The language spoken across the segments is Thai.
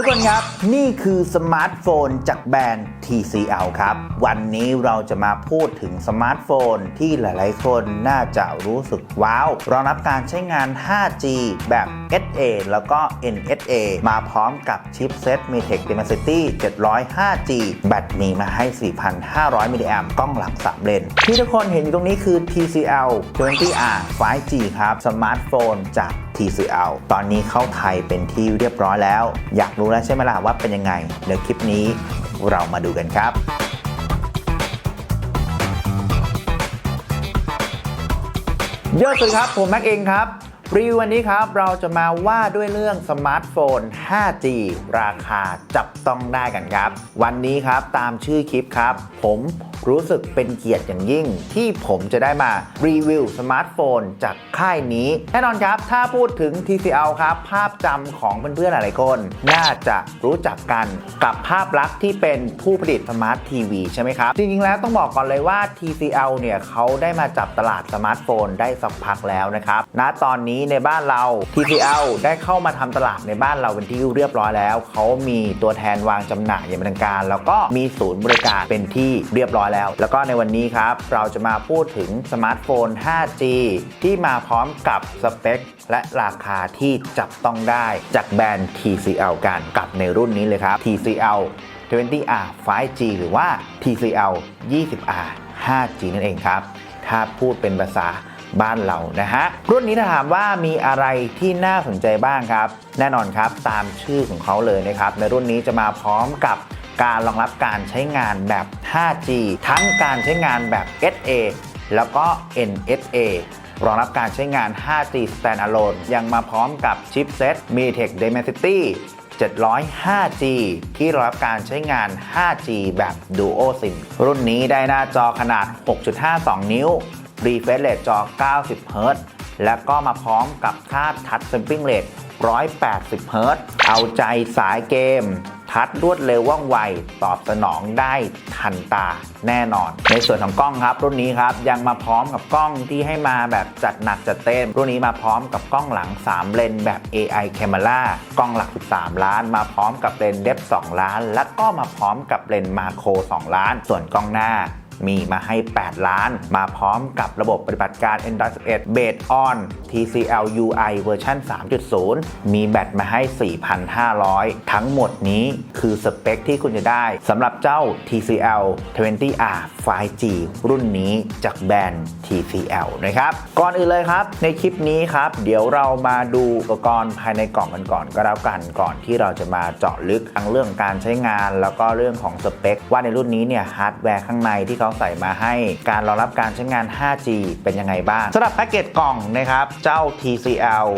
ทุกคนครับ นี่คือสมาร์ทโฟนจากแบรนด์ TCL ครับ วันนี้เราจะมาพูดถึงสมาร์ทโฟนที่หลายๆ คนน่าจะรู้สึกว้าวรองรับการใช้งาน 5G แบบ SA แล้วก็ NSA มาพร้อมกับชิปเซ็ต MediaTek Dimensity 700 5G แบตมีมาให้ 4,500 มิลลิแอมกล้องหลัง3เลน ที่ทุกคนเห็นอยู่ตรงนี้คือ TCL 20R 5G ครับ สมาร์ทโฟนจาก TCL ตอนนี้เข้าไทยเป็นที่เรียบร้อยแล้ว อยากรู้แล้วใช่ไหมล่ะว่าเป็นยังไง เดี๋ยวคลิปนี้เรามาดูกันครับเยอะสุดครับ ผมแม็กเองครับรีวิววันนี้ครับ เราจะมาว่าด้วยเรื่องสมาร์ทโฟน 5G ราคาจับต้องได้กันครับ วันนี้ครับตามชื่อคลิปครับ ผมรู้สึกเป็นเกียรติอย่างยิ่ง ที่ผมจะได้มารีวิวสมาร์ทโฟนจากค่ายนี้ แน่นอนครับ ถ้าพูดถึง TCL ครับ ภาพจำของเพื่อนๆหลายคน น่าจะรู้จักกันกับภาพลักษณ์ที่เป็นผู้ผลิตสมาร์ททีวีใช่ไหมครับ จริงๆแล้วต้องบอกก่อนเลยว่า TCL เนี่ยเขาได้มาจับตลาดสมาร์ทโฟนได้สักพักแล้วนะครับณตอนนี้ในบ้านเรา TCL ได้เข้ามาทำตลาดในบ้านเราเป็นที่เรียบร้อยแล้ว เขามีตัวแทนวางจำหน่ายอย่างเป็นทางการ แล้วก็มีศูนย์บริการเป็นที่เรียบร้อยแล้ว แล้วก็ในวันนี้ครับ เราจะมาพูดถึงสมาร์ทโฟน 5G ที่มาพร้อมกับสเปค และราคาที่จับต้องได้จากแบรนด์ TCL กันกับในรุ่นนี้เลยครับ TCL 20R 5G หรือว่า TCL 20R 5G นั่นเองครับ ถ้าพูดเป็นภาษาบ้านเรานะฮะ รุ่นนี้ถ้าถามว่ามีอะไรที่น่าสนใจบ้างครับ แน่นอนครับตามชื่อของเขาเลยนะครับ ในรุ่นนี้จะมาพร้อมกับ การรองรับการใช้งานแบบ 5G ทั้งการใช้งานแบบ SA แล้วก็ NSA รองรับการใช้งาน 5G Standalone ยังมาพร้อมกับชิปเซ็ต MediaTek Dimensity 700 5G ที่รองรับการใช้งาน 5G แบบ Duo SIM รุ่นนี้ได้หน้าจอขนาด 6.52 นิ้ว Refresh Rate จอ 90 Hz และก็มาพร้อมกับค่า Touch Sampling Rate 180 Hz เอาใจสายเกม ทัดรวดเร็วว่องไว ตอบสนองได้ทันตาแน่นอน ในส่วนของกล้องครับ รุ่นนี้ครับยังมาพร้อมกับกล้องที่ให้มาแบบจัดหนักจัดเต็ม รุ่นนี้มาพร้อมกับกล้องหลัง 3 เลนแบบ AI Camera กล้องหลัก 13 ล้าน มาพร้อมกับเลนเดฟ2ล้าน และก็มาพร้อมกับเลนมาโคร2ล้าน ส่วนกล้องหน้า มีมาให้ 8 ล้าน มาพร้อมกับระบบปฏิบัติการ Android 11 Based on TCL UI เวอร์ชัน3.0 มีแบตมาให้ 4,500 ทั้งหมดนี้คือสเปคที่คุณจะได้สำหรับเจ้า TCL 20R 5G รุ่นนี้จากแบรนด์ TCL นะครับ ก่อนอื่นเลยครับ ในคลิปนี้ครับ เดี๋ยวเรามาดูอุปกรณ์ภายในกล่องกันก่อนก็แล้วกันก่อนที่เราจะมาเจาะลึกทั้งเรื่องการใช้งาน แล้วก็เรื่องของสเปคว่าในรุ่นนี้เนี่ยฮาร์ดแวร์ข้างในที่เขาใส่มาให้การรองรับการใช้งาน 5G เป็นยังไงบ้างสำหรับแพ็กเกจกล่องนะครับ เจ้า TCL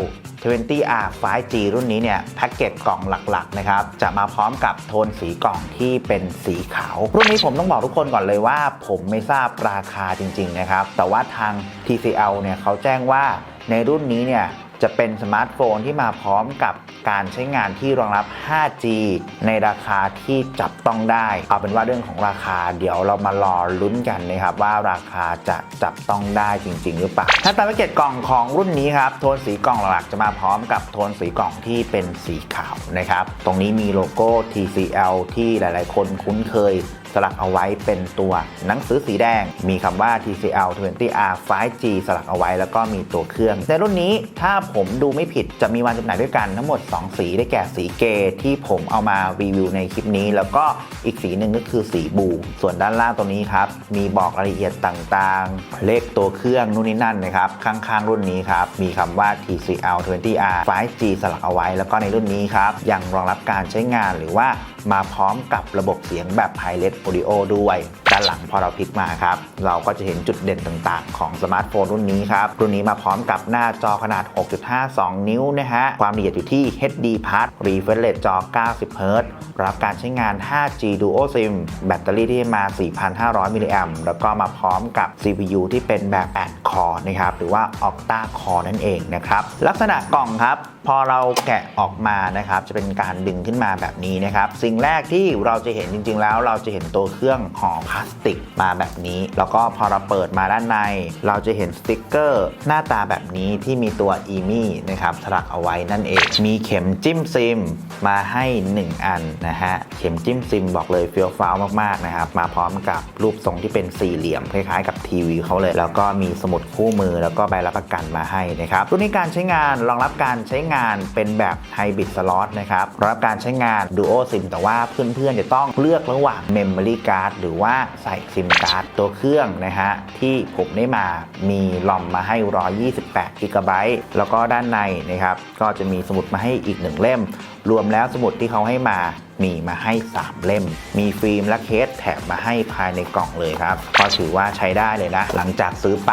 20R 5G รุ่นนี้เนี่ยแพ็กเกจกล่องหลักๆนะครับจะมาพร้อมกับโทนสีกล่องที่เป็นสีขาว รุ่นนี้ผมต้องบอกทุกคนก่อนเลยว่า ผมไม่ทราบราคาจริง ๆ นะครับ แต่ว่าทาง TCL เนี่ยเขาแจ้งว่าในรุ่นนี้เนี่ย จะเป็นสมาร์ทโฟนที่มาพร้อมกับการใช้งานที่รองรับ 5G ในราคาที่จับต้องได้ เอาเป็นว่าเรื่องของราคาเดี๋ยวเรามารอลุ้นกันนะครับว่าราคาจะจับต้องได้จริง ๆ หรือเปล่า ถ้าตามแพ็กเกจกล่องของรุ่นนี้ครับโทนสีกล่องหลักๆจะมาพร้อมกับโทนสีกล่องที่เป็นสีขาวนะครับ ตรงนี้มีโลโก้ TCL ที่หลาย ๆ คนคุ้นเคย สลักเอาไว้เป็นตัวหนังสือสีแดง มีคำว่า TCL 20R 5G สลักเอาไว้แล้วก็มีตัวเครื่อง ในรุ่นนี้ถ้าผมดูไม่ผิดจะมีวางจำหน่ายด้วยกันทั้งหมด 2 สีได้แก่สีเกที่ผมเอามารีวิวในคลิปนี้ แล้วก็อีกสีหนึ่งก็คือสีบูส่วนด้านล่างตรงนี้ครับมีบอกรายละเอียดต่างๆ เลขตัวเครื่องนู่นนี่นั่นนะครับข้างๆ รุ่นนี้ครับมีคำว่า TCL 20R 5G สลักเอาไว้ แล้วก็ในรุ่นนี้ครับยังรองรับการใช้งานหรือว่า มาพร้อมกับระบบเสียงแบบ Hi-Res Audio ด้วย ด้านหลังพอเราพลิกมาครับ เราก็จะเห็นจุดเด่นต่างๆ ของสมาร์ทโฟนรุ่นนี้ครับ รุ่นนี้มาพร้อมกับหน้าจอขนาด 6.52 นิ้วนะฮะ ความละเอียดอยู่ที่ HD Plus Refresh Rate จอ 90 Hz รับการใช้งาน 5G Duo SIM แบตเตอรี่ที่มา 4,500 มิลลิแอมป์แล้วก็มาพร้อมกับ CPU ที่เป็นแบบ 8ค Core นะครับ หรือว่า Octa Core นั่นเองนะครับ ลักษณะกล่องครับ พอเราแกะออกมานะครับ จะเป็นการดึงขึ้นมาแบบนี้นะครับสิ่งแรกที่เราจะเห็นจริง ๆ แล้ว เราจะเห็นตัวเครื่องห่อพลาสติกมาแบบนี้ แล้วก็พอเราเปิดมาด้านใน เราจะเห็นสติกเกอร์หน้าตาแบบนี้ที่มีตัวอีมี่นะครับสลักเอาไว้นั่นเอง มีเข็มจิ้มซิมมาให้ 1 อันนะฮะเข็มจิ้มซิมบอกเลยเฟี้ยวฟ้าวมากๆนะครับมาพร้อมกับรูปทรงที่เป็นสี่เหลี่ยมคล้ายๆ กับทีวีเขาเลย แล้วก็มีสมุดคู่มือแล้วก็ใบรับประกันมาให้นะครับรุ่นนี้การใช้งานรองรับการใช้งานเป็นแบบไฮบริดสล็อตนะครับรองรับการใช้งาน Duo SIM แต่ว่าเพื่อนๆจะต้องเลือกระหว่าง Memory Card หรือว่าใส่ซิมการ์ดตัวเครื่องนะฮะ ที่ผมได้มามีลอมมาให้ 128 g b แล้วก็ด้านในนะครับ ก็จะมีสมุดมาให้อีกหนึ่งเล่ม รวมแล้วสมุดที่เขาให้มามีมาให้ 3 เล่ม มีฟิล์มและเคสแถมมาให้ภายในกล่องเลยครับ ก็ถือว่าใช้ได้เลยนะ หลังจากซื้อไป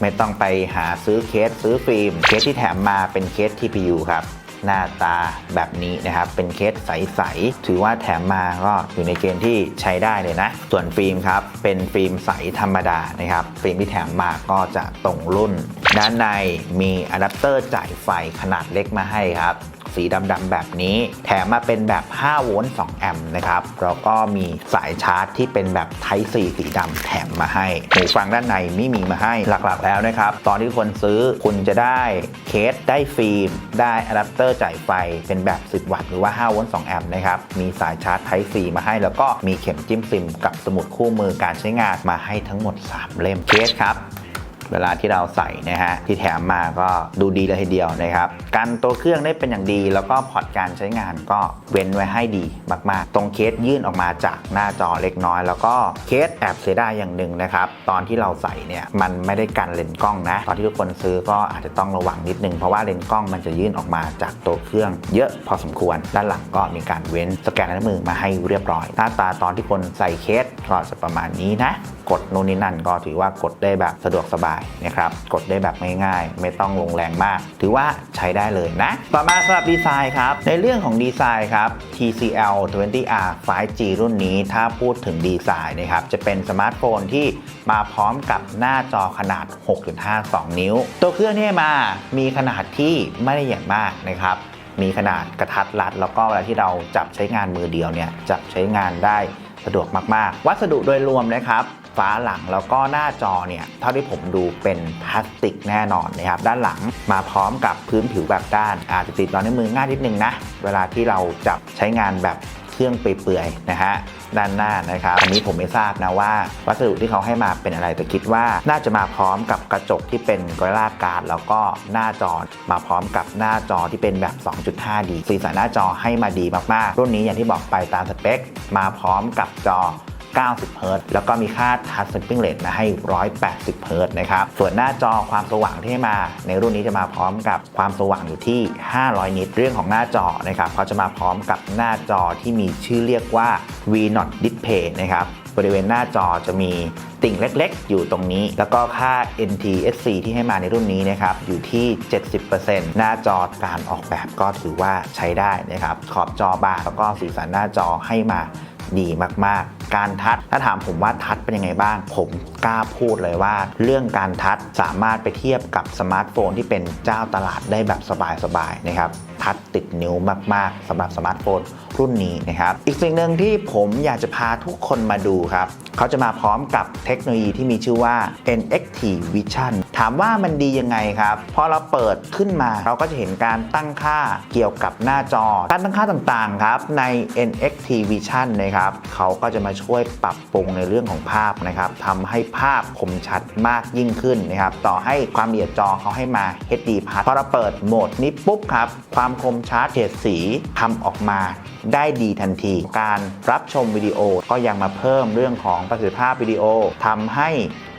ไม่ต้องไปหาซื้อเคสซื้อฟิล์ม เคสที่แถมมาเป็นเคส TPU ครับ หน้าตาแบบนี้นะครับ เป็นเคสใส ๆ ถือว่าแถมมาก็อยู่ในเกณฑ์ที่ใช้ได้เลยนะ ส่วนฟิล์มครับ เป็นฟิล์มใสธรรมดานะครับ ฟิล์มที่แถมมาก็จะตรงรุ่น ด้านในมีอะแดปเตอร์จ่ายไฟขนาดเล็กมาให้ครับ สีดำๆแบบนี้ แถมมาเป็นแบบ 5 โวลต์ 2 แอมป์นะครับ แล้วก็มีสายชาร์จที่เป็นแบบ Type C สีดำแถมมาให้หูฟังด้านในไม่มีมาให้หลักๆแล้วนะครับ ตอนที่คนซื้อคุณจะได้เคสได้ฟิล์ม ได้อะแดปเตอร์จ่ายไฟเป็นแบบ 10 วัตต์หรือว่า 5 โวลต์ 2 แอมป์นะครับ มีสายชาร์จ Type C มาให้ แล้วก็มีเข็มจิ้มซิมกับสมุดคู่มือการใช้งานมาให้ทั้งหมด 3 เล่มเคสครับ เวลาที่เราใส่นะฮะที่แถมมาก็ดูดีเลยทีเดียวนะครับกันตัวเครื่องได้เป็นอย่างดีแล้วก็พอร์ตการใช้งานก็เว้นไว้ให้ดีมาก ๆ ตรงเคสยื่นออกมาจากหน้าจอเล็กน้อย แล้วก็เคสแอบเสียดายอย่างหนึ่งนะครับ ตอนที่เราใส่เนี่ยมันไม่ได้กันเลนส์กล้องนะ ตอนที่ทุกคนซื้อก็อาจจะต้องระวังนิดนึงเพราะว่าเลนส์กล้องมันจะยื่นออกมาจากตัวเครื่อง เยอะพอสมควร ด้านหลังก็มีการเว้นสแกนนิ้วมือมาให้เรียบร้อย หน้าตาตอนที่คนใส่เคสก็จะประมาณนี้นะ กดนู่นนี่นั่นก็ถือว่ากดได้แบบสะดวกสบายนะครับกดได้แบบง่ายๆ ไม่ต้องลงแรงมาก ถือว่าใช้ได้เลยนะ ต่อมาสำหรับดีไซน์ครับ ในเรื่องของดีไซน์ครับ TCL 20R 5G รุ่นนี้ถ้าพูดถึงดีไซน์นะครับจะเป็นสมาร์ทโฟนที่มาพร้อมกับหน้าจอขนาด 6.52 นิ้ว ตัวเครื่องที่มามีขนาดที่ไม่ได้ใหญ่มากนะครับมีขนาดกระทัดรัด แล้วก็เวลาที่เราจับใช้งานมือเดียวเนี่ยจับใช้งานได้สะดวกมากๆ วัสดุโดยรวมนะครับ ฝาหลังแล้วก็หน้าจอเนี่ยเท่าที่ผมดูเป็นพลาสติกแน่นอนนะครับด้านหลังมาพร้อมกับพื้นผิวแบบด้าน อาจจะติดรอนิ้มือง่ายนิดนึงนะเวลาที่เราจับใช้งานแบบเครื่องเปื่อยๆนะฮะด้านหน้านะครับอันนี้ผมไม่ทราบนะว่า วัสดุที่เขาให้มาเป็นอะไรแต่คิดว่าน่าจะมาพร้อมกับกระจกที่เป็นกราการ์ดแล้วก็หน้าจอมาพร้อมกับหน้าจอที่เป็นแบบ 2.5D สีสันหน้าจอให้มาดีมากๆ รุ่นนี้อย่างที่บอกไปตามสเปค มาพร้อมกับจอ 90เฮิรตแล้วก็มีค่า Touch Sampling Rate มาให้ 180เฮิรตนะครับ ส่วนหน้าจอความสว่างที่ให้มา ในรุ่นนี้จะมาพร้อมกับความสว่างอยู่ที่ 500 นิต เรื่องของหน้าจอนะครับเขาจะมาพร้อมกับหน้าจอที่มีชื่อเรียกว่า V-Not Display นะครับบริเวณหน้าจอจะมีติ่งเล็กๆ อยู่ตรงนี้ แล้วก็ค่า NTSC ที่ให้มาในรุ่นนี้นะครับ อยู่ที่ 70%หน้าจอการออกแบบก็ถือว่าใช้ได้นะครับ ขอบจอบางแล้วก็สีสันหน้าจอให้มา ดีมากๆ การทัชถ้าถามผมว่าทัชเป็นยังไงบ้าง ผมกล้าพูดเลยว่า เรื่องการทัชสามารถไปเทียบกับสมาร์ทโฟนที่เป็นเจ้าตลาดได้แบบสบายๆนะครับทัชติดนิ้วมากๆสำหรับสมาร์ทโฟนรุ่นนี้นะครับ อีกสิ่งหนึ่งที่ผมอยากจะพาทุกคนมาดูครับ เขาจะมาพร้อมกับเทคโนโลยีที่มีชื่อว่า NXT Vision ถามว่ามันดียังไงครับ พอเราเปิดขึ้นมาเราก็จะเห็นการตั้งค่าเกี่ยวกับหน้าจอ การตั้งค่าต่างๆครับใน NXT Vision นะครับเขาก็จะมาช่วยปรับปรุงในเรื่องของภาพนะครับทำให้ภาพคมชัดมากยิ่งขึ้นนะครับต่อให้ความละเอียดจอเขาให้มา HD Plus พอเราเปิดโหมดนี้ปุ๊บครับความคมชัดเฉดสีทำออกมาได้ดีทันที การรับชมวิดีโอก็ยังมาเพิ่มเรื่องของประสิทธิภาพวิดีโอทำให้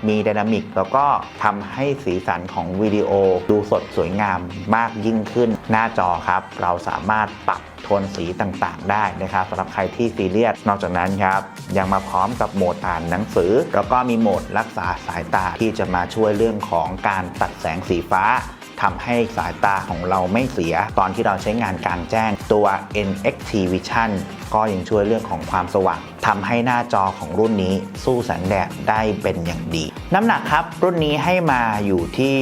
มีดินามิกแล้วก็ทำให้สีสันของวิดีโอดูสดสวยงามมากยิ่งขึ้น หน้าจอครับ เราสามารถปรับโทนสีต่างๆ ได้นะครับสำหรับใครที่ซีเรียสนอกจากนั้นครับยังมาพร้อมกับโหมดอ่านหนังสือ แล้วก็มีโหมดรักษาสายตาที่จะมาช่วยเรื่องของการตัดแสงสีฟ้าทำให้สายตาของเราไม่เสีย ตอนที่เราใช้งานกลางแจ้งตัว NXT Vision ก็ยังช่วยเรื่องของความสว่างทำให้หน้าจอของรุ่นนี้สู้แสงแดดได้เป็นอย่างดี น้ำหนักครับ รุ่นนี้ให้มาอยู่ที่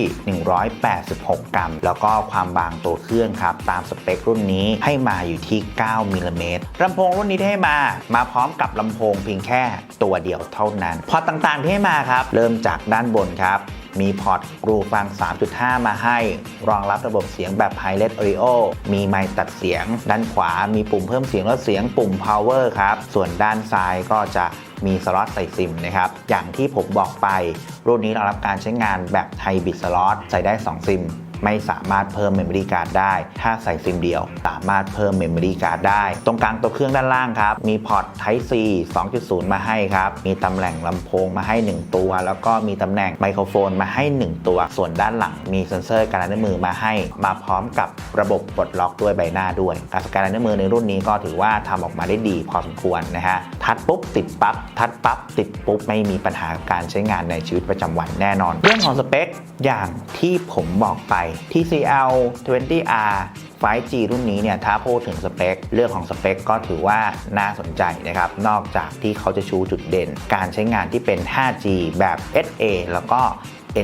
186 กรัม แล้วก็ความบางตัวเครื่องครับ ตามสเปครุ่นนี้ให้มาอยู่ที่ 9มิลลิเมตรลำโพงรุ่นนี้ที่ให้มา มาพร้อมกับลำโพงเพียงแค่ตัวเดียวเท่านั้น พอตต่างๆที่ให้มาครับ เริ่มจากด้านบนครับมีพอร์ตกรูฟัง 3.5 มาให้ รองรับระบบเสียงแบบ h i g h l e s Audio มีไมค์ตัดเสียง ด้านขวามีปุ่มเพิ่มเสียงลดเสียงปุ่ม power ครับ ส่วนด้านซ้ายก็จะ มีสล็อตใส่ซิมนะครับอย่างที่ผมบอกไป รุ่นนี้เรารับการใช้งานแบบไฮบริดสล็อตใส่ได้ 2 ซิม ไม่สามารถเพิ่มเมมโมรี่การ์ดได้ ถ้าใส่ซิมเดียว สามารถเพิ่มเมมโมรี่การ์ดได้ ตรงกลางตัวเครื่องด้านล่างครับ มีพอร์ต Type C 2.0 มาให้ครับ มีตำแหน่งลำโพงมาให้ 1 ตัว แล้วก็มีตำแหน่งไมโครโฟนมาให้ 1 ตัว ส่วนด้านหลังมีเซ็นเซอร์การนิ้วมือมาให้ มาพร้อมกับระบบปลดล็อกด้วยใบหน้าด้วย การสแกนลายนิ้วมือในรุ่นนี้ก็ถือว่าทำออกมาได้ดีพอสมควรนะฮะ ทัดปุ๊บติดปั๊บ ทัดปั๊บติดปุ๊บ ไม่มีปัญหาการใช้งานในชีวิตประจำวันแน่นอน เรื่องของสเปคอย่างที่ผมบอกไป TCL 20R 5G รุ่นนี้เนี่ยถ้าพูดถึงสเปค เรื่องของสเปคก็ถือว่าน่าสนใจนะครับ นอกจากที่เขาจะชูจุดเด่น การใช้งานที่เป็น 5G แบบ SA แล้วก็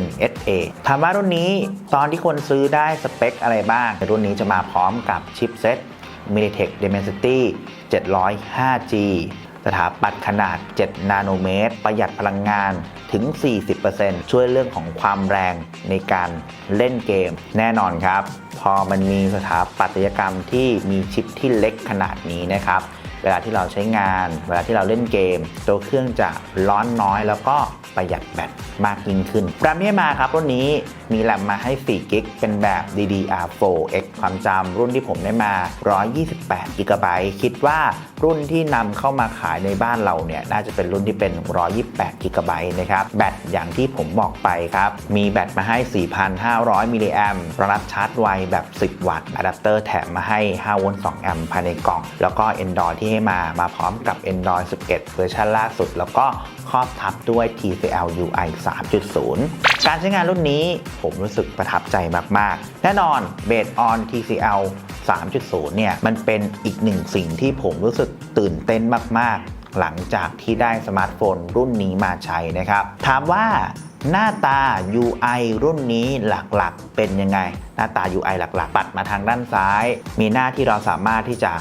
NSA ถามว่ารุ่นนี้ตอนที่คนซื้อได้สเปคอะไรบ้าง รุ่นนี้จะมาพร้อมกับชิปเซ็ต MediaTek Dimensity 705G สถาปัตย์ขนาด 7 นาโนเมตร ประหยัดพลังงานถึง 40%ช่วยเรื่องของความแรงในการเล่นเกม แน่นอนครับ พอมันมีสถาปัตยกรรมที่มีชิปที่เล็กขนาดนี้นะครับ เวลาที่เราใช้งาน เวลาที่เราเล่นเกม ตัวเครื่องจะร้อนน้อยแล้วก็ประหยัดแบตมากยิ่งขึ้นแรมที่มาครับรุ่นนี้ มีแรมมาให้4กิกเป็นแบบ DDR4X ความจำรุ่นที่ผมได้มา 128 กิกะไบต์คิดว่ารุ่นที่นำเข้ามาขายในบ้านเราเนี่ย น่าจะเป็นรุ่นที่เป็น 128 กิกะไบต์นะครับ แบตอย่างที่ผมบอกไปครับ มีแบตมาให้ 4,500 มิลลิแอมป์รองรับชาร์จไวแบบ 10 วัตต์อะแดปเตอร์แถมมาให้ 5 โวลต์ 2 แอมป์ภายในกล่อง แล้วก็ Android ที่ให้มามาพร้อมกับ Android 11 เวอร์ชันล่าสุด แล้วก็ครอบทับด้วย TCL UI 3.0 การใช้งานรุ่นนี้ผมรู้สึกประทับใจมาก ๆ แน่นอน Based on TCL 3.0 เนี่ย มันเป็นอีกหนึ่งสิ่งที่ผมรู้สึกตื่นเต้นมาก ๆ หลังจากที่ได้สมาร์ทโฟนรุ่นนี้มาใช้นะครับ ถามว่าหน้าตา UI รุ่นนี้หลักๆ เป็นยังไง หน้าตา UI หลักๆ ปัดมาทางด้านซ้าย มีหน้าที่เราสามารถที่จะ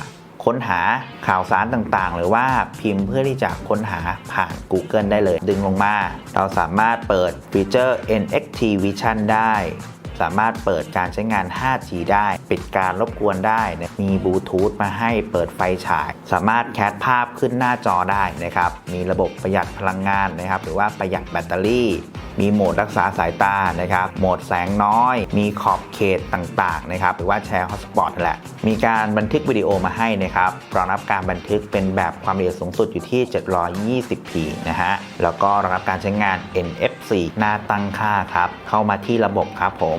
ค้นหาข่าวสารต่างๆ หรือว่าพิมพ์เพื่อที่จะค้นหาผ่าน Google ได้เลย ดึงลงมา เราสามารถเปิดฟีเจอร์ NXT Vision ได้ สามารถเปิดการใช้งาน 5G ได้ ปิดการรบกวนได้ มีบลูทูธมาให้เปิดไฟฉาย สามารถแคปภาพขึ้นหน้าจอได้นะครับ มีระบบประหยัดพลังงานนะครับ หรือว่าประหยัดแบตเตอรี่ มีโหมดรักษาสายตานะครับ โหมดแสงน้อย มีขอบเขตต่างๆนะครับ หรือว่าแชร์ฮอตสปอตนั่นแหละ มีการบันทึกวิดีโอมาให้นะครับ รองรับการบันทึกเป็นแบบความละเอียดสูงสุดอยู่ที่ 720p นะฮะ แล้วก็รองรับการใช้งาน NFC หน้าตั้งค่าครับ เข้ามาที่ระบบครับผม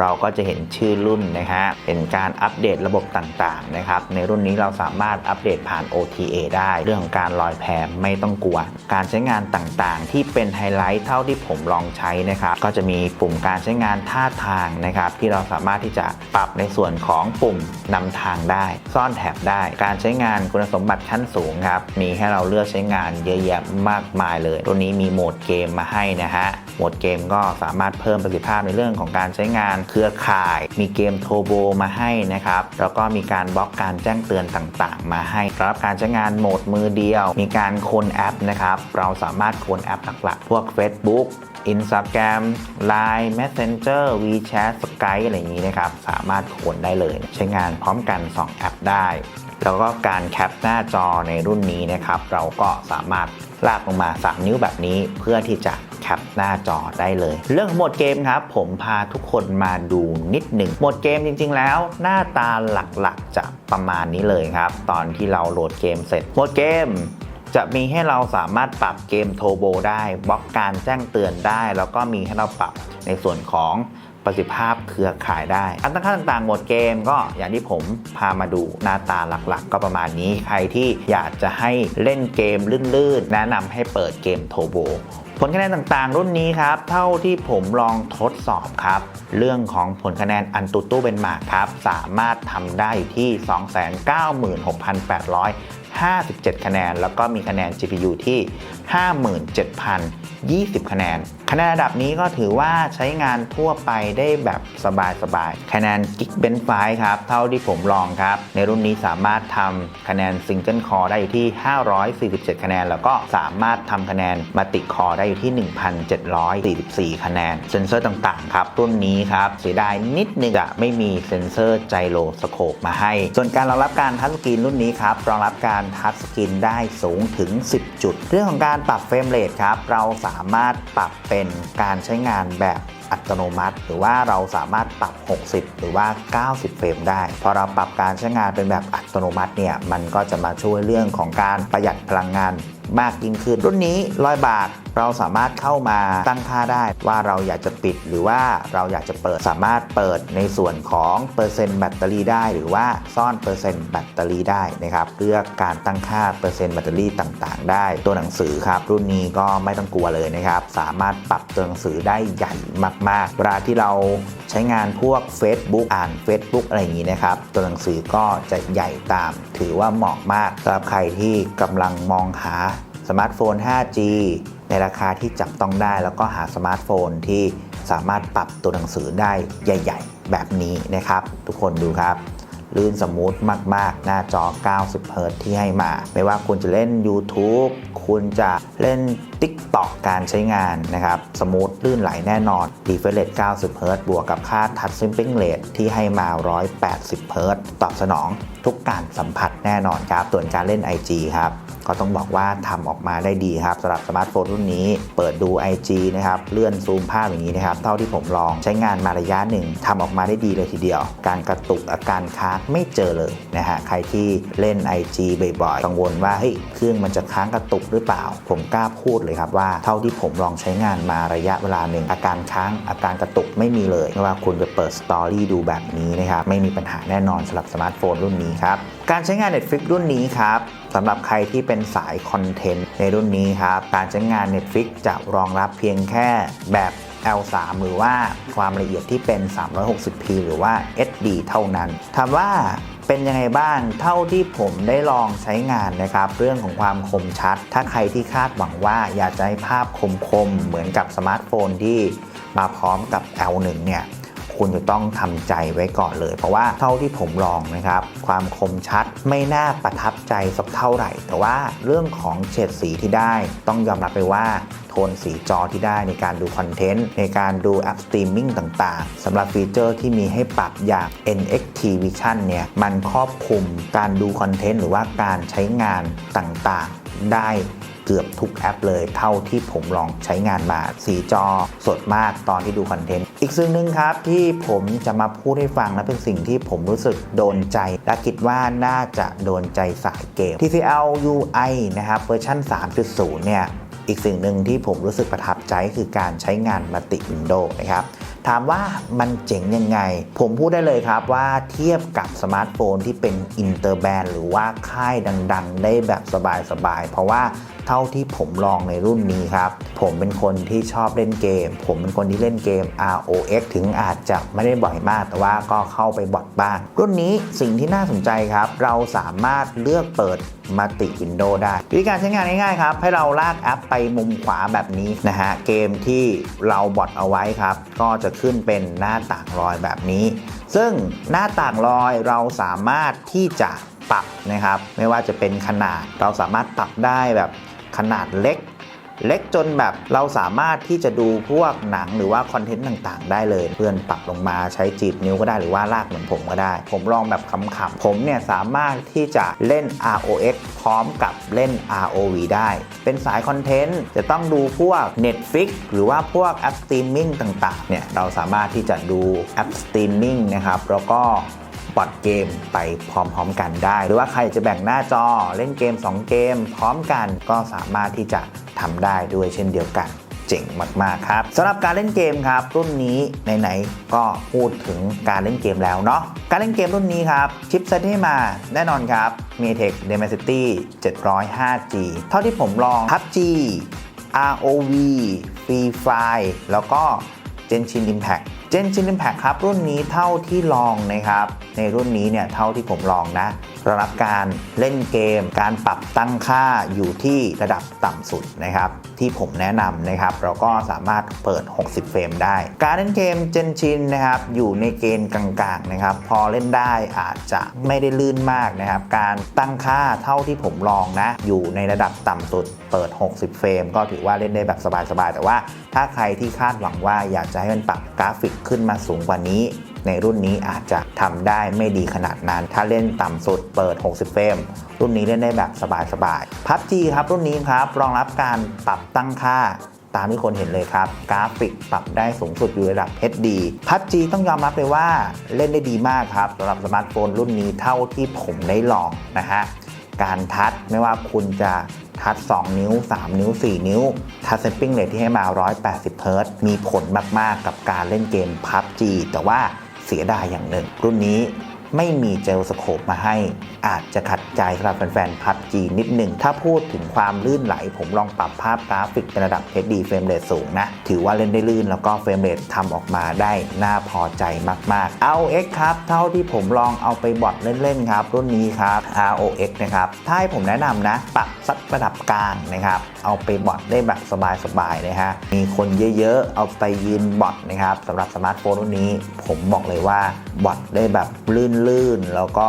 เราก็จะเห็นชื่อรุ่นนะฮะเป็นการอัปเดตระบบต่างๆนะครับในรุ่นนี้เราสามารถอัปเดตผ่าน OTA ได้ เรื่องของการลอยแพไม่ต้องกลัว การใช้งานต่างๆ ที่เป็นไฮไลท์เท่าที่ผมลองใช้นะครับก็จะมีปุ่มการใช้งานท่าทางนะครับที่เราสามารถที่จะปรับในส่วนของปุ่มนำทางได้ ซ่อนแถบได้ การใช้งานคุณสมบัติขั้นสูงครับมีให้เราเลือกใช้งานเยอะแยะมากมายเลย ตัวนี้มีโหมดเกมมาให้นะฮะโหมดเกมก็สามารถเพิ่มประสิทธิภาพในเรื่องของการใช้งานเครือข่าย มีเกมโทโบมาให้นะครับ แล้วก็มีการบล็อกการแจ้งเตือนต่างๆ มาให้สำหรับการใช้งานโหมดมือเดียว มีการโคนแอปนะครับ เราสามารถโคนแอปหลักๆ พวก Facebook Instagram Line Messenger WeChat Skype อะไรอย่างนี้นะครับ สามารถโคนได้เลย ใช้งานพร้อมกัน 2 แอปได้ แล้วก็การแคปหน้าจอในรุ่นนี้นะครับ เราก็สามารถลากลงมา 3 นิ้วแบบนี้เพื่อที่จะ แคปหน้าจอได้เลย เรื่องของโหมดเกมครับ ผมพาทุกคนมาดูนิดหนึ่งโหมดเกมจริง ๆ แล้ว หน้าตาหลักๆ จะประมาณนี้เลยครับ ตอนที่เราโหลดเกมเสร็จโหมดเกมจะมีให้เราสามารถปรับเกมโทโบได้บล็อกการแจ้งเตือนได้ แล้วก็มีให้เราปรับในส่วนของประสิทธิภาพเครือข่ายได้ อันตั้งค่าต่างๆ หมดเกมก็อย่างที่ผมพามาดูหน้าตาหลักๆ ก็ประมาณนี้ ใครที่อยากจะให้เล่นเกมลื่นๆ แนะนำให้เปิดเกมโทโบ ผลคะแนนต่างๆ รุ่นนี้ครับ เท่าที่ผมลองทดสอบครับ เรื่องของผลคะแนนอันตุตู้เป็นหมากครับ สามารถทำได้อยู่ที่ 296,800 57 คะแนน แล้วก็มีคะแนน GPU ที่ 57,020 คะแนน คะแนนระดับนี้ก็ถือว่าใช้งานทั่วไปได้แบบสบายๆ คะแนน Geekbench ครับ เท่าที่ผมลองครับ ในรุ่นนี้สามารถทำคะแนน Single Core ได้อยู่ที่ 547 คะแนน แล้วก็สามารถทำคะแนน Multi Core ได้อยู่ที่ 1,744 คะแนน เซนเซอร์ต่างๆ ครับ รุ่นนี้ครับเสียดายนิดนึงจะไม่มีเซ็นเซอร์ไจโรสโคปมาให้ ส่วนการรองรับการทัชสกรีนรุ่นนี้ครับรองรับการทัชสกรีนได้สูงถึง 10 จุด เรื่องของการปรับเฟรมเรทครับ เราสามารถปรับเป็นการใช้งานแบบอัตโนมัติ หรือว่าเราสามารถปรับ 60 หรือว่า 90 เฟรมได้ พอเราปรับการใช้งานเป็นแบบอัตโนมัติเนี่ย มันก็จะมาช่วยเรื่องของการประหยัดพลังงาน มากยิ่งขึ้น รุ่นนี้ร้อยบาทเราสามารถเข้ามาตั้งค่าได้ว่าเราอยากจะปิดหรือว่าเราอยากจะเปิดสามารถเปิดในส่วนของเปอร์เซ็นต์แบตเตอรี่ได้ หรือว่าซ่อนเปอร์เซ็นต์แบตเตอรี่ได้นะครับเลือกการตั้งค่าเปอร์เซ็นต์แบตเตอรี่ต่าง ๆ ได้ ตัวหนังสือครับ รุ่นนี้ก็ไม่ต้องกลัวเลยนะครับ สามารถปรับตัวหนังสือได้ใหญ่มาก ๆ เวลาที่เราใช้งานพวก Facebook อ่าน Facebook อะไรอย่างนี้นะครับ ตัวหนังสือก็จะใหญ่ตาม ถือว่าเหมาะมากสำหรับใครที่กำลังมองหา สมาร์ทโฟน 5G ในราคาที่จับต้องได้ แล้วก็หาสมาร์ทโฟนที่สามารถปรับตัวหนังสือได้ใหญ่ ๆ แบบนี้นะครับ ทุกคนดูครับ ลื่นสมูทมาก ๆ หน้าจอ 90เฮิรตที่ให้มา ไม่ว่าคุณจะเล่น YouTube คุณจะเล่น TikTok การใช้งานนะครับ สมูทลื่นไหลแน่นอน refresh rate 90เฮิรตซ์บวกกับค่า touch sampling rate ที่ให้มา 180เฮิรตซ์ตอบสนองทุกการสัมผัสแน่นอนครับ ส่วนการเล่น IG ครับ ก็ต้องบอกว่าทำออกมาได้ดีครับสำหรับสมาร์ทโฟนรุ่นนี้ เปิดดู IG นะครับ เลื่อนซูมภาพอย่างนี้นะครับ เท่าที่ผมลองใช้งานมาระยะหนึ่งทำออกมาได้ดีเลยทีเดียว การกระตุกอาการค้างไม่เจอเลยนะฮะ ใครที่เล่น IG บ่อยๆ กังวลว่าเฮ้ยเครื่องมันจะค้างกระตุกหรือเปล่า ผมกล้าพูดเลยครับว่าเท่าที่ผมลองใช้งานมาระยะเวลาหนึ่งอาการค้างอาการกระตุกไม่มีเลยไม่ว่าคุณจะเปิดสตอรี่ดูแบบนี้นะครับไม่มีปัญหาแน่นอนสำหรับสมาร์ทโฟนรุ่นนี้ครับการใช้งาน Netflix รุ่นนี้ครับสำหรับใครที่เป็นสายคอนเทนต์ในรุ่นนี้ครับการใช้งาน Netflix จะรองรับเพียงแค่แบบ L3 หรือว่าความละเอียดที่เป็น 360p หรือว่า HD เท่านั้นถามว่า เป็นยังไงบ้างเท่าที่ผมได้ลองใช้งานนะครับ เรื่องของความคมชัด ถ้าใครที่คาดหวังว่าอยากจะให้ภาพคมๆ เหมือนกับสมาร์ทโฟนที่มาพร้อมกับ L1 เนี่ย คุณจะต้องทำใจไว้ก่อนเลย เพราะว่าเท่าที่ผมลองนะครับ ความคมชัดไม่น่าประทับใจสักเท่าไหร่ แต่ว่าเรื่องของเฉดสีที่ได้ ต้องยอมรับไปว่าโทนสีจอที่ได้ในการดูคอนเทนต์ในการดูแอปสตรีมมิ่งต่างๆสำหรับฟีเจอร์ที่มีให้ปรับอย่าง NXT Vision เนี่ยมันครอบคลุมการดูคอนเทนต์หรือว่าการใช้งานต่างๆ ได้ เกือบทุกแอปเลยเท่าที่ผมลองใช้งานมาสีจอสดมากตอนที่ดูคอนเทนต์ อีกสิ่งหนึ่งครับที่ผมจะมาพูดให้ฟังและเป็นสิ่งที่ผมรู้สึกโดนใจ และคิดว่าน่าจะโดนใจสายเกม TCL UI นะครับเวอร์ชัน3.0 เนี่ยอีกสิ่งหนึ่งที่ผมรู้สึกประทับใจคือการใช้งานมัลติวินโดว์นะครับถามว่ามันเจ๋งยังไง ผมพูดได้เลยครับว่าเทียบกับสมาร์ทโฟนที่เป็นอินเตอร์แบนหรือว่าค่ายดัง ๆ ได้แบบสบายๆ เพราะว่า เท่าที่ผมลองในรุ่นนี้ครับ ผมเป็นคนที่ชอบเล่นเกม ผมเป็นคนที่เล่นเกม ROX ถึงอาจจะไม่ได้บ่อยมาก แต่ว่าก็เข้าไปบอดบ้าง รุ่นนี้สิ่งที่น่าสนใจครับ เราสามารถเลือกเปิดมัลติวินโดว์ได้วิธีการใช้งานง่ายๆครับ ให้เราลากแอปไปมุมขวาแบบนี้นะฮะ เกมที่เราบอดเอาไว้ครับ ก็จะขึ้นเป็นหน้าต่างรอยแบบนี้ ซึ่งหน้าต่างรอยเราสามารถที่จะปรับนะครับ ไม่ว่าจะเป็นขนาดเราสามารถปรับได้แบบ ขนาดเล็ก เล็กจนแบบเราสามารถที่จะดูพวกหนังหรือว่าคอนเทนต์ต่างๆ ได้เลย เพื่อนปรับลงมาใช้จีบนิ้วก็ได้หรือว่าลากเหมือนผมก็ได้ ผมลองแบบขำๆผมเนี่ยสามารถที่จะเล่น ROX พร้อมกับเล่น ROV ได้ เป็นสายคอนเทนต์จะต้องดูพวก Netflix หรือว่าพวกแอปสตรีมมิ่งต่างๆเนี่ยเราสามารถที่จะดูแอปสตรีมมิ่งนะครับแล้วก็ บอดเกมไปพร้อมๆกันได้ หรือว่าใครจะแบ่งหน้าจอเล่นเกม 2 เกม พร้อมกันก็สามารถที่จะทำได้ด้วยเช่นเดียวกันเจ๋งมาก ๆ ครับสำหรับการเล่นเกมครับ รุ่นนี้ไหน ๆ ก็พูดถึงการเล่นเกมแล้วเนาะการเล่นเกมรุ่นนี้ครับ ชิปเซตที่มาแน่นอนครับ m e t e c Dimensity 705G เท่าที่ผมลอง PUBG ROV Free Fire แล้วก็ Genshin Impact Genshin Impact ครับ รุ่นนี้เท่าที่ลองนะครับ ในรุ่นนี้เนี่ยเท่าที่ผมลองนะระดับการเล่นเกม การปรับตั้งค่าอยู่ที่ระดับต่ำสุดนะครับ ที่ผมแนะนำนะครับเราก็สามารถเปิด 60 เฟรมได้ การเล่นเกม Genshin นะครับอยู่ในเกณฑ์กลางๆนะครับ พอเล่นได้อาจจะไม่ได้ลื่นมากนะครับ การตั้งค่าเท่าที่ผมลองนะ อยู่ในระดับต่ำสุด เปิด 60 เฟรมก็ถือว่าเล่นได้แบบสบายๆแต่ว่าถ้าใครที่คาดหวังว่าอยากจะให้มันปรับกราฟิกขึ้นมาสูงกว่านี้ ในรุ่นนี้อาจจะทำได้ไม่ดีขนาดนั้น ถ้าเล่นต่ำสุดเปิด 60 เฟรม รุ่นนี้เล่นได้แบบสบายๆ PUBG ครับรุ่นนี้ครับรองรับการปรับตั้งค่าตามที่คนเห็นเลยครับ กราฟิกปรับได้สูงสุดอยู่ระดับ HD PUBG ต้องยอมรับเลยว่าเล่นได้ดีมากครับสำหรับสมาร์ทโฟนรุ่นนี้เท่าที่ผมได้ลองนะฮะ การทัชไม่ว่าคุณจะ ทัช2นิ้ว 3 นิ้ว 4 นิ้ว ทัชเซปปิ้งเลทที่ให้มา 180เฮิร์ตซ์มีผลมาก ๆ กับการเล่นเกม PUBG แต่ว่าเสียดายอย่างหนึ่ง รุ่นนี้ ไม่มีเจลสโคปมาให้ อาจจะขัดใจสำหรับแฟนๆ PUBG นิดหนึ่ง ถ้าพูดถึงความลื่นไหล ผมลองปรับภาพกราฟิกเป็นระดับ HD เฟรมเรทสูงนะ ถือว่าเล่นได้ลื่นแล้วก็เฟรมเรททำออกมาได้น่าพอใจมากๆ ROX ครับเท่าที่ผมลองเอาไปบอทเล่นๆครับ รุ่นนี้ครับ ROX นะครับถ้าให้ผมแนะนำนะปรับสักระดับกลางนะครับ เอาไปบอทได้แบบสบายๆนะฮะมีคนเยอะๆ เอาไปยืนบอทนะครับสำหรับสมาร์ทโฟนรุ่นนี้ ผมบอกเลยว่าบอทได้แบบลื่นๆ แล้วก็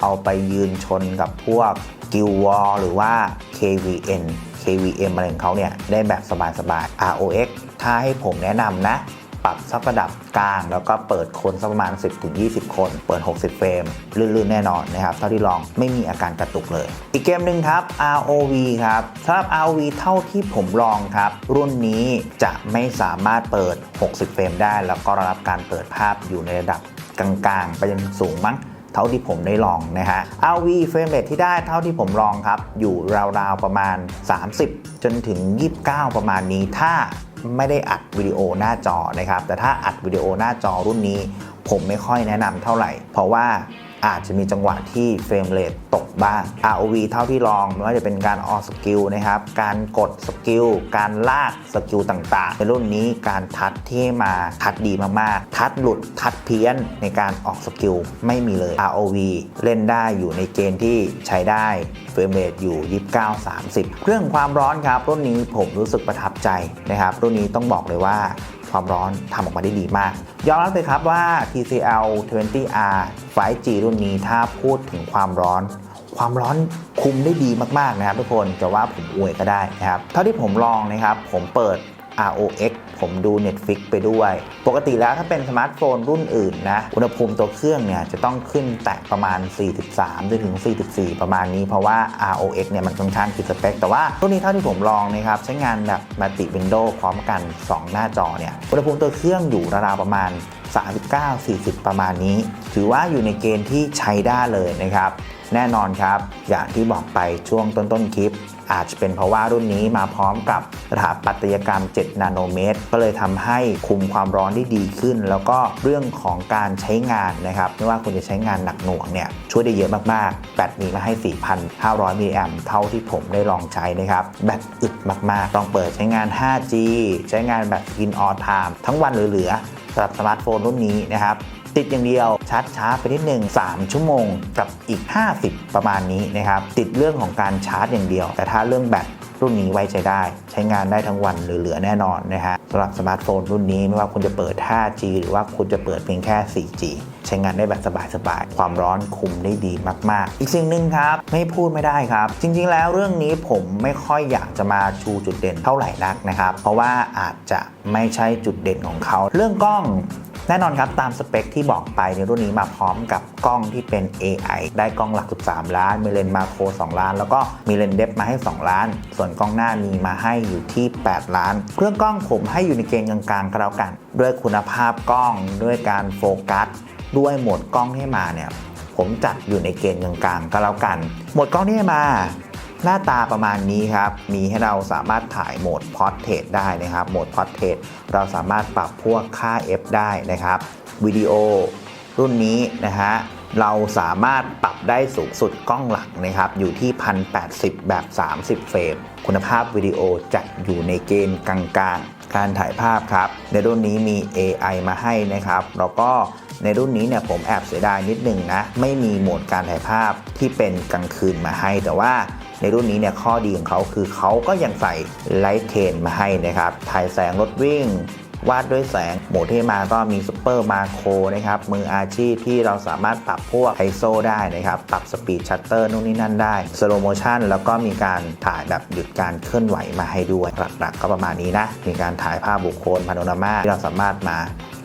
เอาไปยืนชนกับพวกกิววอลหรือว่า KVN KVM อะไรของเขาเนี่ยได้แบบสบายๆ ROX ถ้าให้ผมแนะนำนะ ปรับสักระดับกลาง แล้วก็เปิดคนสักประมาณ 10-20 คน เปิด 60 เฟรม ลื่นๆ แน่นอนนะครับ เท่าที่ลองไม่มีอาการกระตุกเลย อีกเกมหนึ่งครับ ROV ครับสำหรับ ROV เท่าที่ผมลองครับ รุ่นนี้จะไม่สามารถเปิด 60 เฟรมได้ แล้วก็รับการเปิดภาพอยู่ในระดับกลางๆ ไปจนสูงมั้งเท่าที่ผมได้ลองนะฮะ RV เฟรมเรทที่ได้เท่าที่ผมลองครับ อยู่ราวๆประมาณ 30 จนถึง 29 ประมาณนี้ถ้า ไม่ได้อัดวิดีโอหน้าจอนะครับ แต่ถ้าอัดวิดีโอหน้าจอรุ่นนี้ ผมไม่ค่อยแนะนำเท่าไหร่ เพราะว่า อาจจะมีจังหวะที่เฟรมเรทตกบ้าง ROV เท่าที่ลองไม่ว่าจะเป็นการออกสกิลนะครับ การกดสกิล การลากสกิลต่างๆ ในรุ่นนี้การทัดที่มาทัดดีมากๆ ทัดหลุดทัดเพี้ยนในการออกสกิลไม่มีเลย ROV เล่นได้อยู่ในเกณฑ์ที่ใช้ได้เฟรมเรทอยู่ 29 30 เรื่องความร้อนครับ รุ่นนี้ผมรู้สึกประทับใจนะครับ รุ่นนี้ต้องบอกเลยว่า ความร้อนทำออกมาได้ดีมาก ยอมรับเลยครับว่า TCL 20R 5G รุ่นนี้ถ้าพูดถึงความร้อน ความร้อนคุมได้ดีมากๆนะครับทุกคนจะว่าผมอวยก็ได้นะครับ เท่าที่ผมลองนะครับ ผมเปิด ROX ผมดู Netflix ไปด้วย ปกติแล้วถ้าเป็นสมาร์ทโฟนรุ่นอื่นนะ อุณหภูมิตัวเครื่องเนี่ยจะต้องขึ้นแตะประมาณ 43 ถึง 44 ประมาณนี้ เพราะว่า ROX เนี่ยมันค่อนข้างผิดสเปค แต่ว่ารุ่นนี้เท่าที่ผมลองนะครับใช้งานแบบมัลติวินโดว์พร้อมกัน 2 หน้าจอเนี่ย อุณหภูมิตัวเครื่องอยู่ราวๆประมาณ 39-40 ประมาณนี้ ถือว่าอยู่ในเกณฑ์ที่ใช้ได้เลยนะครับ แน่นอนครับ อย่างที่บอกไปช่วงต้นๆคลิป อาจจะเป็นเพราะว่ารุ่นนี้มาพร้อมกับสถาปัตยกรรม 7 นาโนเมตร ก็เลยทำให้คุมความร้อนได้ดีขึ้น แล้วก็เรื่องของการใช้งานนะครับไม่ว่าคุณจะใช้งานหนักหน่วงเนี่ยช่วยได้เยอะมากๆ แบตมีมาให้ 4,500มิลลิแอมเท่าที่ผมได้ลองใช้นะครับ แบตอึดมากๆต้องเปิดใช้งาน 5G ใช้งานแบบ in all time ทั้งวันเหลือๆสำหรับสมาร์ทโฟนรุ่นนี้นะครับ ติดอย่างเดียวชาร์จช้าไปนิดหนึ่ง3 ชั่วโมงกับอีก 50 ประมาณนี้นะครับติดเรื่องของการชาร์จอย่างเดียว แต่ถ้าเรื่องแบตรุ่นนี้ไว้ใจได้ ใช้งานได้ทั้งวันเหลือๆแน่นอนนะฮะสำหรับสมาร์ทโฟนรุ่นนี้ไม่ว่าคุณจะเปิด 5G หรือว่าคุณจะเปิดเพียงแค่ 4G ใช้งานได้แบบสบายๆ ความร้อนคุมได้ดีมากๆ อีกสิ่งหนึ่งครับ ไม่พูดไม่ได้ครับ จริงๆ แล้วเรื่องนี้ผมไม่ค่อยอยากจะมาชูจุดเด่นเท่าไหร่นักนะครับ เพราะว่าอาจจะไม่ใช่จุดเด่นของเขา เรื่องกล้องแน่นอนครับ ตามสเปคที่บอกไปในรุ่นนี้มาพร้อมกับกล้องที่เป็น AI ได้กล้องหลัก 13 ล้าน มีเลนส์มาโคร 2 ล้าน แล้วก็มีเลนส์เดฟมาให้ 2 ล้าน ส่วนกล้องหน้ามีมาให้อยู่ที่ 8 ล้าน เครื่องกล้องผมให้อยู่ในเกณฑ์กลางๆก็แล้วกัน ด้วยคุณภาพกล้องด้วยการโฟกัส ด้วยโหมดกล้องที่มาเนี่ยผมจัดอยู่ในเกณฑ์กลางๆก็แล้วกัน โหมดกล้องที่มา หน้าตาประมาณนี้ครับ มีให้เราสามารถถ่ายโหมดพอร์เทรตได้นะครับ โหมดพอร์เทรตเราสามารถปรับพวกค่า F ได้นะครับวิดีโอรุ่นนี้นะฮะเราสามารถปรับได้สูงสุดกล้องหลังนะครับ อยู่ที่ 1080 แบบ 30 เฟรม คุณภาพวิดีโอจะอยู่ในเกณฑ์กลางๆ การถ่ายภาพครับ ในรุ่นนี้มี AI มาให้นะครับ แล้วก็ในรุ่นนี้เนี่ยผมแอบเสียดายนิดนึงนะ ไม่มีโหมดการถ่ายภาพที่เป็นกลางคืนมาให้ แต่ว่าในรุ่นนี้เนี่ยข้อดีของเขาคือเขาก็ยังใส่ไลท์เทนมาให้นะครับ ถ่ายแสงรถวิ่ง วาดด้วยแสงโหมดที่มาก็มีซูเปอร์มาโครนะครับมืออาชีพที่เราสามารถปรับพวกไฮโซได้นะครับปรับสปีดชัตเตอร์นู่นนี่นั่นได้สโลโมชันแล้วก็มีการถ่ายแบบหยุดการเคลื่อนไหวมาให้ด้วยหลักๆ ก็ประมาณนี้นะมีการถ่ายภาพบุคคลพาโนรามาที่เราสามารถมา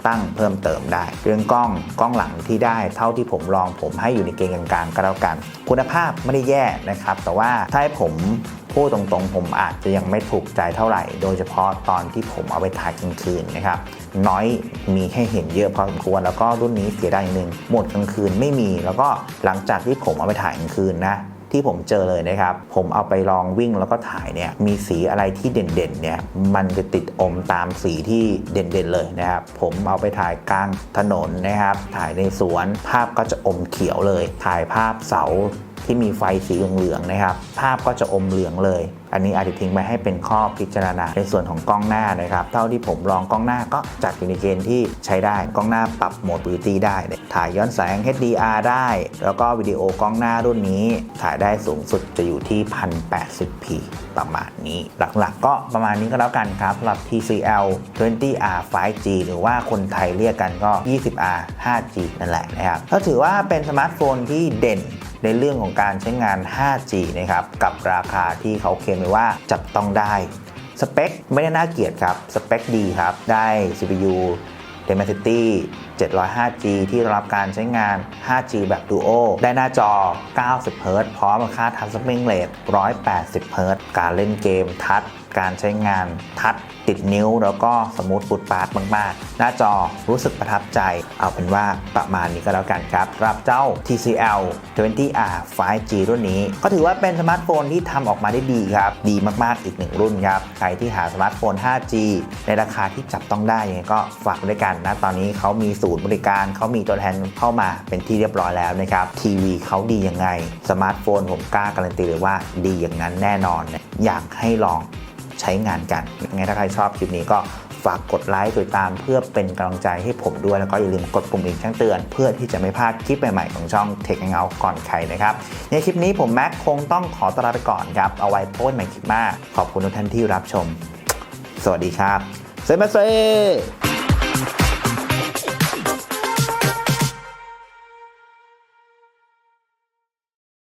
ตั้งเพิ่มเติมได้ เรื่องกล้องกล้องหลังที่ได้ เท่าที่ผมลองผมให้อยู่ในเกณฑ์กลางๆก็แล้วกัน คุณภาพไม่ได้แย่นะครับ แต่ว่าถ้าให้ผมพูดตรงๆ ผมอาจจะยังไม่ถูกใจเท่าไหร่ โดยเฉพาะตอนที่ผมเอาไปถ่ายกลางคืนนะครับ น้อยมีให้เห็นเยอะพอสมควร แล้วก็รุ่นนี้เสียดายอย่างหนึ่งโหมดกลางคืนไม่มี แล้วก็หลังจากที่ผมเอาไปถ่ายกลางคืนนะ ที่ผมเจอเลยนะครับ ผมเอาไปลองวิ่งแล้วก็ถ่ายเนี่ยมีสีอะไรที่เด่นๆเนี่ยมันจะติดอมตามสีที่เด่นๆเลยนะครับ ผมเอาไปถ่ายกลางถนนนะครับ ถ่ายในสวนภาพก็จะอมเขียวเลย ถ่ายภาพเสา ที่มีไฟสีเหลืองๆนะครับ ภาพก็จะอมเหลืองเลย อันนี้อาจจะทิ้งไว้ให้เป็นข้อพิจารณาในส่วนของกล้องหน้านะครับ เท่าที่ผมลองกล้องหน้าก็จัดอยู่ในเกณฑ์ที่ใช้ได้ กล้องหน้าปรับโหมด Beauty ได้ ถ่ายย้อนแสง HDR ได้ แล้วก็วิดีโอกล้องหน้ารุ่นนี้ ถ่ายได้สูงสุดจะอยู่ที่ 1080p ประมาณนี้ หลักๆ ก็ประมาณนี้ก็แล้วกันครับสำหรับ TCL 20R 5G หรือว่าคนไทยเรียกกันก็ 20R 5G นั่นแหละนะครับก็ถือว่าเป็นสมาร์ทโฟนที่เด่น ในเรื่องของการใช้งาน 5G นะครับกับราคาที่เขาเคลมไว้ว่าจับต้องได้ สเปคไม่ได้น่าเกลียดครับ สเปคดีครับ ได้ CPU Dimensity 705G ที่รับการใช้งาน 5G แบบ Duo ได้หน้าจอ 90 Hz พร้อมกับค่า Touch Spring Rate 180 Hz การเล่นเกมทัชการใช้งานทัชติดนิ้วแล้วก็สมูทฟุตปาดมาก ๆ หน้าจอรู้สึกประทับใจ เอาเป็นว่าประมาณนี้ก็แล้วกันครับสำหรับเจ้า TCL 20R 5G รุ่นนี้ ก็ถือว่าเป็นสมาร์ทโฟนที่ทำออกมาได้ดีครับ ดีมากๆอีกหนึ่งรุ่นครับ ใครที่หาสมาร์ทโฟน 5G ในราคาที่จับต้องได้ยังไงก็ฝากด้วยกันนะ ตอนนี้เขามีศูนย์บริการ เขามีตัวแทนเข้ามาเป็นที่เรียบร้อยแล้วนะครับ ทีวีเขาดียังไง สมาร์ทโฟนผมกล้าการันตีเลยว่าดีอย่างนั้นแน่นอน อยากให้ลอง ใช้งานกันยังไงถ้าใครชอบคลิปนี้ก็ฝากกดไลค์กดติดตามเพื่อเป็นกำลังใจให้ผมด้วย แล้วก็อย่าลืมกดปุ่มอีกช่องเตือน เพื่อที่จะไม่พลาดคลิปใหม่ๆของช่อง t e คเงาก่อนใครนะครับ ในคลิปนี้ผมแม็กคงต้องขอตลาไปก่อนครับ เอาไว้โพสใหม่คลิปหน้า ขอบคุณทุกท่านที่รับชม สวัสดีครับเซมาเซ